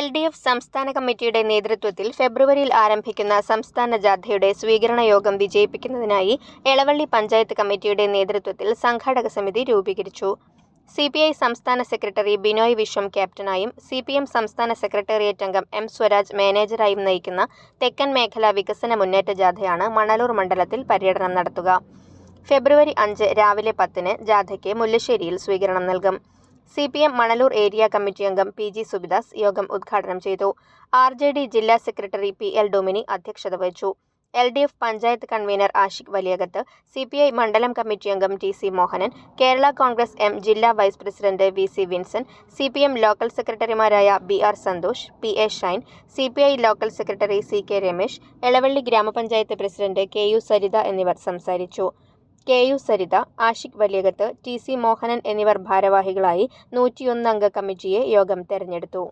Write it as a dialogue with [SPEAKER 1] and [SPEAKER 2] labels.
[SPEAKER 1] L D F സംസ്ഥാന കമ്മിറ്റിയുടെ നേതൃത്വത്തിൽ ഫെബ്രുവരിയിൽ ആരംഭിക്കുന്ന സംസ്ഥാന ജാഥയുടെ സ്വീകരണ യോഗം വിജയിപ്പിക്കുന്നതിനായി എളവള്ളി പഞ്ചായത്ത് കമ്മിറ്റിയുടെ നേതൃത്വത്തിൽ സംഘാടക സമിതി രൂപീകരിച്ചു. സി പി ഐ സംസ്ഥാന സെക്രട്ടറി ബിനോയ് വിശ്വം ക്യാപ്റ്റനായും സി പി എം സംസ്ഥാന സെക്രട്ടേറിയറ്റ് അംഗം എം സ്വരാജ് മാനേജറായും നയിക്കുന്ന തെക്കൻ മേഖല വികസന മുന്നേറ്റ ജാഥയാണ് മണലൂർ മണ്ഡലത്തിൽ പര്യടനം നടത്തുക. ഫെബ്രുവരി അഞ്ച് രാവിലെ പത്തിന് ജാഥയ്ക്ക് മുല്ലശ്ശേരിയിൽ സ്വീകരണം നൽകും. C P M Manalur area committee അംഗം പി ജി സുബിദാസ് യോഗം ഉദ്ഘാടനം ചെയ്തു. ആർ ജെ ഡി ജില്ലാ സെക്രട്ടറി പി എൽ ഡൊമിനി അധ്യക്ഷത വഹിച്ചു. L D F panchayat convener Ashiq Valiyakath C P I മണ്ഡലം കമ്മിറ്റി അംഗം T C Mohanan Kerala Congress M ജില്ലാ vice president V C Vinson C P M local സെക്രട്ടറിമാരായ B R Santhosh P A Shine C P I local secretary C K Ramesh Elavally ഗ്രാമപഞ്ചായത്ത് president K U Saritha എന്നിവർ സംസാരിച്ചു. K U Saritha Ashiq Valiyakath T C Mohanan എന്നിവർ ഭാരവാഹികളായി നൂറ്റിയൊന്ന് അംഗ കമ്മിറ്റിയെ യോഗം തെരഞ്ഞെടുത്തു.